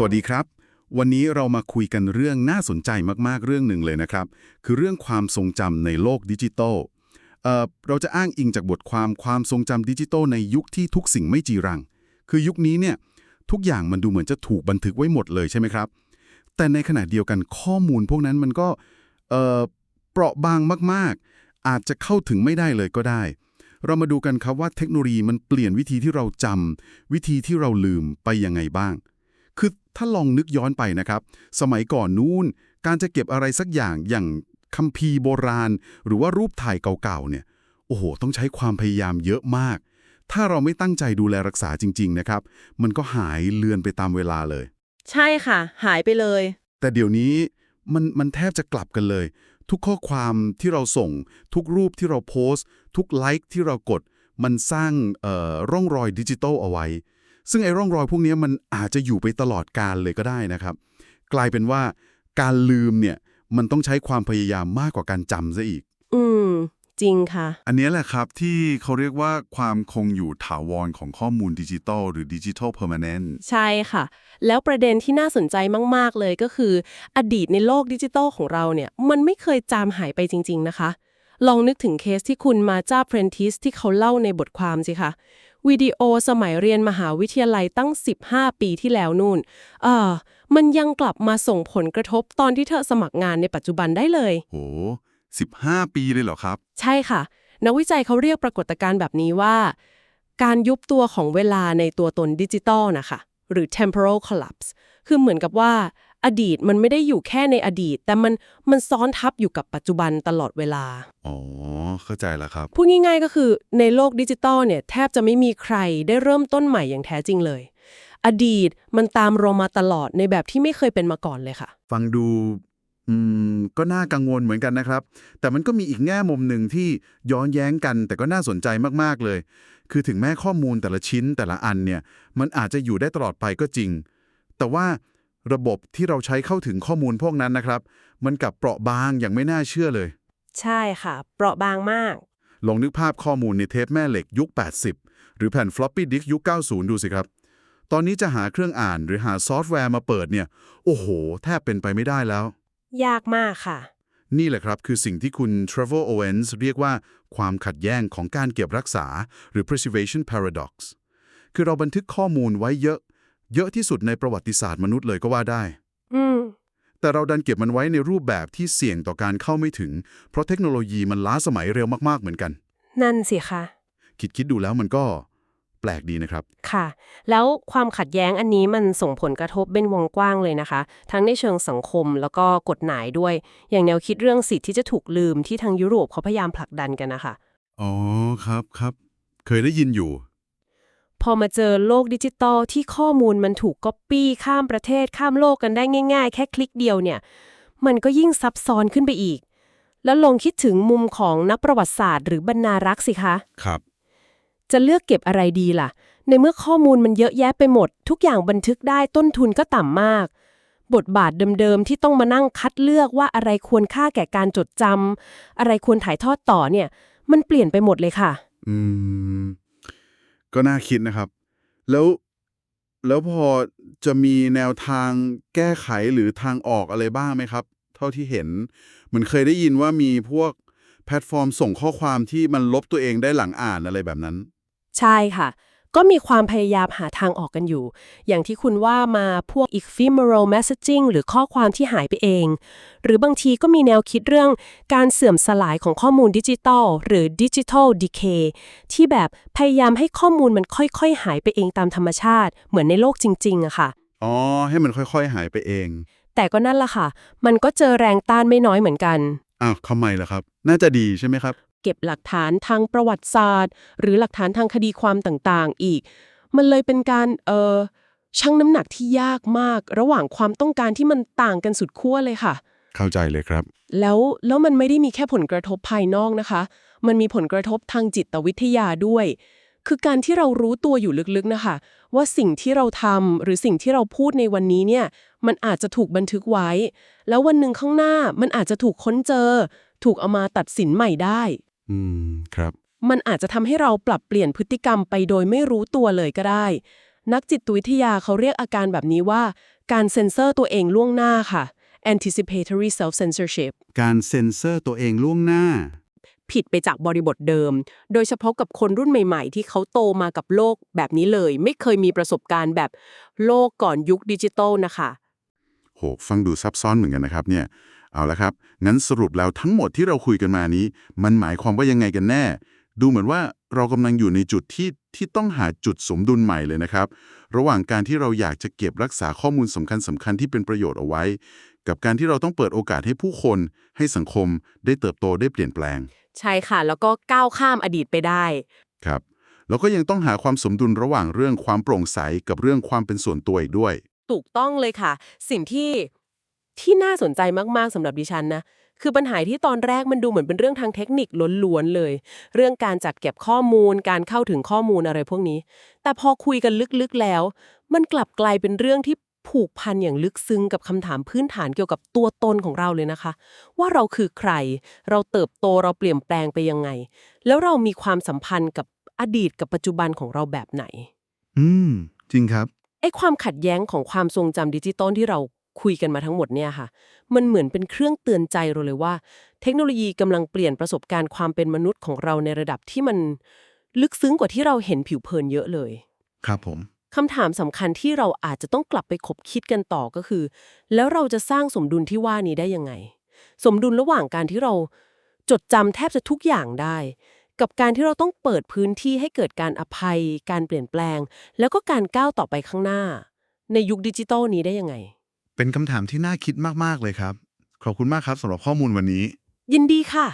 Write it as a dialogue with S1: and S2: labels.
S1: สวัสดีครับ วันนี้เรามาคุยกันเรื่องน่าสนใจมากๆเรื่องหนึ่งเลยนะครับ คือเรื่องความทรงจำในโลกดิจิทัลเอ่อเราจะอ้างอิงจากบทความความทรงจำดิจิทัลในยุคที่ทุกสิ่งไม่จีรัง คือยุคนี้เนี่ยทุกอย่างมันดูเหมือนจะถูกบันทึกไว้หมดเลยใช่ไหมครับ แต่ในขณะเดียวกันข้อมูลพวกนั้นมันก็เอ่อเปราะบางมากๆ อาจจะเข้าถึงไม่ได้เลยก็ได้ เรามาดูกันครับว่าเทคโนโลยีมันเปลี่ยนวิธีที่เราจำวิธีที่เราลืมไปยังไงบ้าง คือถ้าลองนึกย้อนไปนะครับ สมัยก่อนนู้น การจะเก็บอะไรสักอย่างอย่างคัมภีร์โบราณ หรือว่ารูปถ่ายเก่าๆเนี่ย โอ้โห ต้องใช้ความพยายามเยอะมาก ถ้าเราไม่ตั้งใจดูแลรักษาจริง ๆ นะครับ มันก็หายเลือนไปตามเวลาเลย
S2: ใช่ค่ะ หายไปเลย
S1: แต่เดี๋ยวนี้มันมันแทบจะกลับกันเลย ทุกข้อความที่เราส่ง ทุกรูปที่เราโพสต์ ทุกไลค์ที่เรากด มันสร้างเอ่อร่องรอยดิจิทัลเอาไว้ ซึ่งไอ้ร่องรอยพวกนี้มันอาจจะอยู่ไปตลอดกาลเลยก็ได้นะครับ กลายเป็นว่าการลืมเนี่ยมันต้องใช้ความพยายามมากกว่าการจำซะอีก
S2: อืม จริงค่ะ
S3: อันนี้แหละครับที่เขาเรียกว่าความคงอยู่ถาวรของข้อมูลดิจิทัลหรือดิจิทัลเพอร์มานน
S2: ใช่ค่ะ แล้วประเด็นที่น่าสนใจมาก ๆ เลยก็คือ อดีตในโลกดิจิทัลของเราเนี่ย มันไม่เคยจามหายไปจริง ๆ นะคะ ลองนึกถึงเคสที่คุณมาจ้าเพรนทิสที่เขาเล่าในบทความสิคะวิดีโอสมัยเรียนมหาวิทยาลัยตั้ง 15 ปีที่แล้วนู่น เออ มันยังกลับมาส่งผลกระทบตอนที่เธอสมัครงานในปัจจุบันได้เลย
S3: โห 15 ปีเลยเหรอครับ
S2: ใช่ค่ะ นักวิจัยเขาเรียกปรากฏการณ์แบบนี้ว่า การยุบตัวของเวลาในตัวตนดิจิตอลนะคะ หรือ temporal collapse คือเหมือนกับว่า อดีตมันไม่ได้อยู่แค่ในอดีต แต่มันมันซ้อนทับอยู่กับปัจจุบันตลอดเวลา
S3: อ๋อ เข้าใจแล้วครับ
S2: พูดง่ายๆก็คือในโลกดิจิตอลเนี่ยแทบจะไม่มีใครได้เริ่มต้นใหม่อย่างแท้จริงเลย อดีตมันตามเรามาตลอดในแบบที่ไม่เคยเป็นมาก่อนเลยค่ะ
S3: ฟังดูอืมก็น่ากังวลเหมือนกันนะครับ แต่มันก็มีอีกแง่มุมหนึ่งที่ย้อนแย้งกัน แต่ก็น่าสนใจมากๆเลย คือถึงแม้ข้อมูลแต่ละชิ้นแต่ละอันเนี่ย มันอาจจะอยู่ได้ตลอดไปก็จริง แต่ว่า ระบบที่เราใช้เข้าถึงข้อมูลพวกนั้นนะครับ มันกลับเปราะบางอย่างไม่น่าเชื่อเลย
S2: ใช่ค่ะ เปราะบางมาก
S3: ลองนึกภาพข้อมูลในเทปแม่เหล็กยุค 80 หรือแผ่น floppy disk ยุค 90 ดูสิครับ ตอนนี้จะหาเครื่องอ่านหรือหาซอฟต์แวร์มาเปิดเนี่ย โอ้โห แทบเป็นไปไม่ได้แล้ว
S2: ยากมากค่ะ
S3: นี่แหละครับคือสิ่งที่คุณ Trevor Owens เรียกว่าความขัดแย้งของการเก็บรักษาหรือ preservation paradox คือเราบันทึกข้อมูลไว้เยอะ เยอะที่สุดในประวัติศาสตร์มนุษย์เลยก็ว่าได้
S2: อืม
S3: แต่เราดันเก็บมันไว้ในรูปแบบที่เสี่ยงต่อการเข้าไม่ถึง เพราะเทคโนโลยีมันล้าสมัยเร็วมากๆเหมือนกัน
S2: นั่นสิคะ
S3: คิดคิดดูแล้วมันก็แปลกดีนะครับ
S2: ค่ะ แล้วความขัดแย้งอันนี้มันส่งผลกระทบเป็นวงกว้างเลยนะคะ ทั้งในเชิงสังคมแล้วก็กฎหมายด้วย อย่างแนวคิดเรื่องสิทธิ์ที่จะถูกลืมที่ทางยุโรปเขาพยายามผลักดันกันนะคะ
S3: อ๋อครับครับ เคยได้ยินอยู่
S2: พอมาเจอโลกดิจิตอลที่ข้อมูลมันถูกก๊อปปี้ข้ามประเทศข้ามโลกกันได้ง่าย ๆ แค่คลิกเดียวเนี่ย มันก็ยิ่งซับซ้อนขึ้นไปอีก แล้วลองคิดถึงมุมของนักประวัติศาสตร์ หรือบรรณารักษ์สิคะ
S3: ครับ
S2: จะเลือกเก็บอะไรดีล่ะ ในเมื่อข้อมูลมันเยอะแยะไปหมด ทุกอย่างบันทึกได้ต้นทุนก็ต่ำมาก บทบาทเดิมๆที่ต้องมานั่งคัดเลือกว่าอะไรควรค่าแก่การจดจำอะไรควรถ่ายทอดต่อเนี่ย มันเปลี่ยนไปหมดเลยค่ะ
S3: อืม ก็น่าคิดนะครับ แล้วแล้วพอจะมีแนวทางแก้ไขหรือทางออกอะไรบ้างไหมครับ เท่าที่เห็นเหมือนเคยได้ยินว่ามีพวกแพลตฟอร์มส่งข้อความที่มันลบตัวเองได้หลังอ่านอะไรแบบนั้น
S2: ใช่ค่ะ ก็มีความพยายามหาทางออกกันอยู่ อย่างที่คุณว่ามาพวก ephemeral messaging หรือข้อความที่หายไปเอง หรือบางทีก็มีแนวคิดเรื่องการเสื่อมสลายของข้อมูลดิจิทัลหรือ digital decay ที่แบบพยายามให้ข้อมูลมันค่อยๆ หายไปเองตามธรรมชาติ เหมือนในโลกจริงๆอะค่ะ
S3: อ๋อ ให้มันค่อยๆ หายไปเอง
S2: แต่ก็นั่นละค่ะ มันก็เจอแรงต้านไม่น้อยเหมือนกัน
S3: อ้าวทำไมล่ะครับ น่าจะดีใช่ไหมครับ
S2: เก็บหลักฐานทางประวัติศาสตร์ หรือหลักฐานทางคดีความต่างๆ อีก มันเลยเป็นการเออชั่งน้ำหนักที่ยากมาก ระหว่างความต้องการที่มันต่างกันสุดขั้วเลยค่ะ
S3: เข้าใจเลยครับ
S2: แล้วแล้วมันไม่ได้มีแค่ผลกระทบภายนอกนะคะ มันมีผลกระทบทางจิตวิทยาด้วย คือการที่เรารู้ตัวอยู่ลึกๆนะคะ ว่าสิ่งที่เราทำหรือสิ่งที่เราพูดในวันนี้เนี่ย มันอาจจะถูกบันทึกไว้ แล้ววันหนึ่งข้างหน้ามันอาจจะถูกค้นเจอ ถูกเอามาตัดสินใหม่ได้
S3: อืม ครับ
S2: มันอาจจะทำให้เราปรับเปลี่ยนพฤติกรรมไปโดยไม่รู้ตัวเลยก็ได้ นักจิตวิทยาเขาเรียกอาการแบบนี้ว่า การเซ็นเซอร์ตัวเองล่วงหน้าค่ะ anticipatory self censorship
S3: การเซ็นเซอร์ตัวเองล่วงหน้า
S2: ผิดไปจากบริบทเดิม โดยเฉพาะกับคนรุ่นใหม่ๆ ที่เขาโตมากับโลกแบบนี้เลย ไม่เคยมีประสบการณ์แบบโลกก่อนยุคดิจิตอลนะคะ
S3: โห ฟังดูซับซ้อนเหมือนกันนะครับเนี่ย เอาละครับ งั้นสรุปแล้วทั้งหมดที่เราคุยกันมานี้ มันหมายความว่ายังไงกันแน่ ดูเหมือนว่าเรากำลังอยู่ในจุดที่ที่ต้องหาจุดสมดุลใหม่เลยนะครับ ระหว่างการที่เราอยากจะเก็บรักษาข้อมูลสำคัญสำคัญที่เป็นประโยชน์เอาไว้ กับการที่เราต้องเปิดโอกาสให้ผู้คน ให้สังคมได้เติบโตได้เปลี่ยนแปลง
S2: ใช่ค่ะ แล้วก็ก้าวข้ามอดีตไปได้
S3: ครับ แล้วก็ยังต้องหาความสมดุลระหว่างเรื่องความโปร่งใสกับเรื่องความเป็นส่วนตัวอีกด้วย
S2: ถูกต้องเลยค่ะ สิ่งที่ ที่น่าสนใจมากๆสำหรับดิฉันนะคือปัญหาที่ตอนแรกมันดูเหมือนเป็นเรื่องทางเทคนิคล้วนๆเลย เรื่องการจัดเก็บข้อมูล การเข้าถึงข้อมูลอะไรพวกนี้ แต่พอคุยกันลึกๆแล้ว มันกลับกลายเป็นเรื่องที่ผูกพันอย่างลึกซึ้งกับคำถามพื้นฐานเกี่ยวกับตัวตนของเราเลยนะคะ ว่าเราคือใคร เราเติบโตเราเปลี่ยนแปลงไปยังไง แล้วเรามีความสัมพันธ์กับอดีตกับปัจจุบันของเราแบบไหน
S3: อืม จริงครับ
S2: ไอ้ความขัดแย้งของความทรงจำดิจิตอลที่เรา คุยกันมาทั้งหมดเนี่ยค่ะ มันเหมือนเป็นเครื่องเตือนใจเราเลยว่า เทคโนโลยีกำลังเปลี่ยนประสบการณ์ความเป็นมนุษย์ของเราในระดับที่มันลึกซึ้งกว่าที่เราเห็นผิวเผินเยอะเลย
S3: ครับผม
S2: คำถามสำคัญที่เราอาจจะต้องกลับไปคบคิดกันต่อก็คือ แล้วเราจะสร้างสมดุลที่ว่านี้ได้ยังไง สมดุลระหว่างการที่เราจดจำแทบจะทุกอย่างได้ กับการที่เราต้องเปิดพื้นที่ให้เกิดการอภัย การเปลี่ยนแปลง แล้วก็การก้าวต่อไปข้างหน้า ในยุคดิจิตอลนี้ได้ยังไง
S3: เป็นคำถามที่น่าคิดมาก ๆ เลยครับ ขอบคุณมากครับสำหรับข้อมูลวันนี้
S2: ยินดีค่ะ